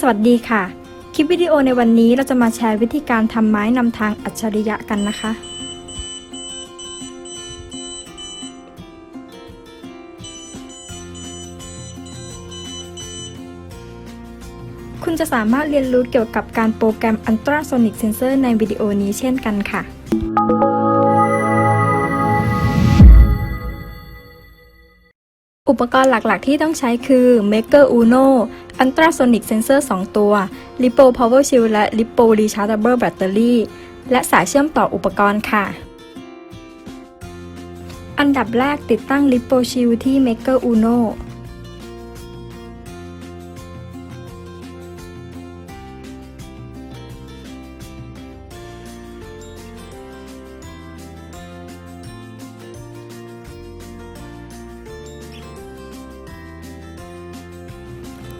สวัสดีค่ะ คลิปวิดีโอในวันนี้เราจะมาแชร์วิธีการทำไม้นำทางอัจฉริยะกันนะคะ คุณจะสามารถเรียนรู้เกี่ยวกับการโปรแกรม Ultrasonic Sensor ในวิดีโอนี้เช่นกันค่ะ อุปกรณ์หลักๆ ที่ต้องใช้คือ Maker Uno Ultrasonic Sensor 2 ตัว Lipo Power Shield และ Lipo Rechargeable Battery และสายเชื่อมต่ออุปกรณ์ค่ะ อันดับแรกติดตั้ง Lipo Shield ที่ Maker Uno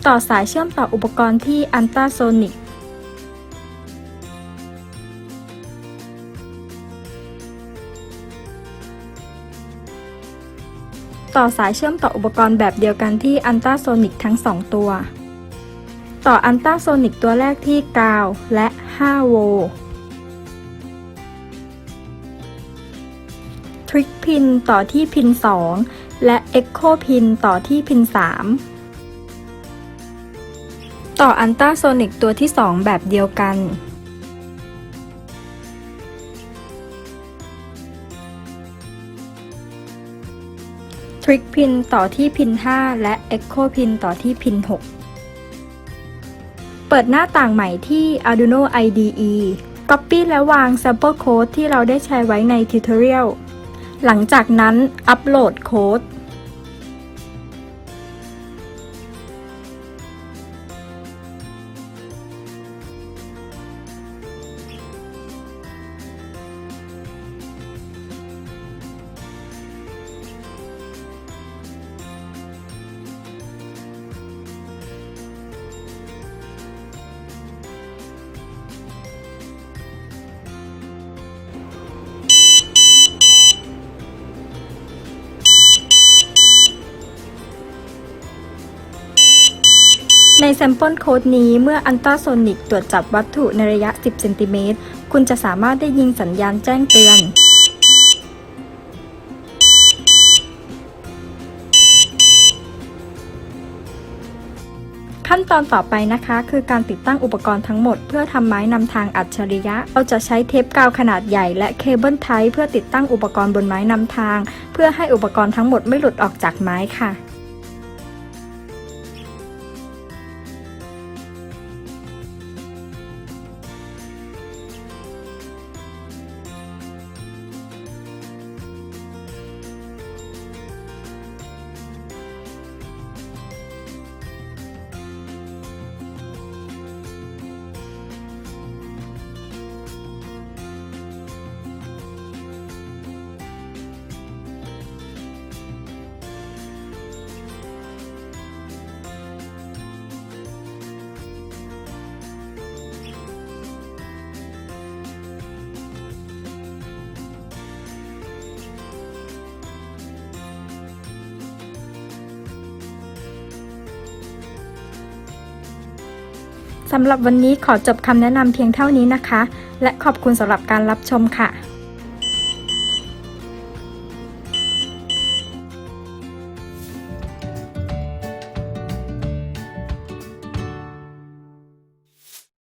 ต่อสายเชื่อมต่ออุปกรณ์ที่ Ultrasonic ต่อสายเชื่อมต่ออุปกรณ์แบบเดียวกันที่ Ultrasonic ทั้ง 2 ตัว ต่อ Ultrasonic ตัวแรกที่กาวและ 5 โวลต์ Trick Pin ต่อที่พิน 2 และ Echo Pin ต่อที่พิน 3 ต่ออันต้าโซนิกตัวที่ 2 แบบเดียวกัน ทริกพินต่อที่พิน 5 และ Echo พินต่อที่พิน 6 เปิดหน้าต่างใหม่ที่ Arduino IDE Copy และวาง Sample Code ที่เราได้ใช้ไว้ใน Tutorial หลังจากนั้นอัปโหลดโค้ด ในแซมเปิลโค้ดนี้เมื่ออันตราโซนิกตรวจจับวัตถุในระยะ 10 เซนติเมตร คุณจะสามารถได้ยินสัญญาณแจ้งเตือน ขั้นตอนต่อไปนะคะ คือการติดตั้งอุปกรณ์ทั้งหมด เพื่อทำไม้นำทางอัจฉริยะ เราจะใช้เทปกาวขนาดใหญ่และเคเบิลไทเพื่อติดตั้งอุปกรณ์บนไม้นำทาง เพื่อให้อุปกรณ์ทั้งหมดไม่หลุดออกจากไม้ค่ะ สำหรับวันนี้ขอจบคำแนะนำเพียงเท่านี้นะคะ และขอบคุณสำหรับการรับชมค่ะ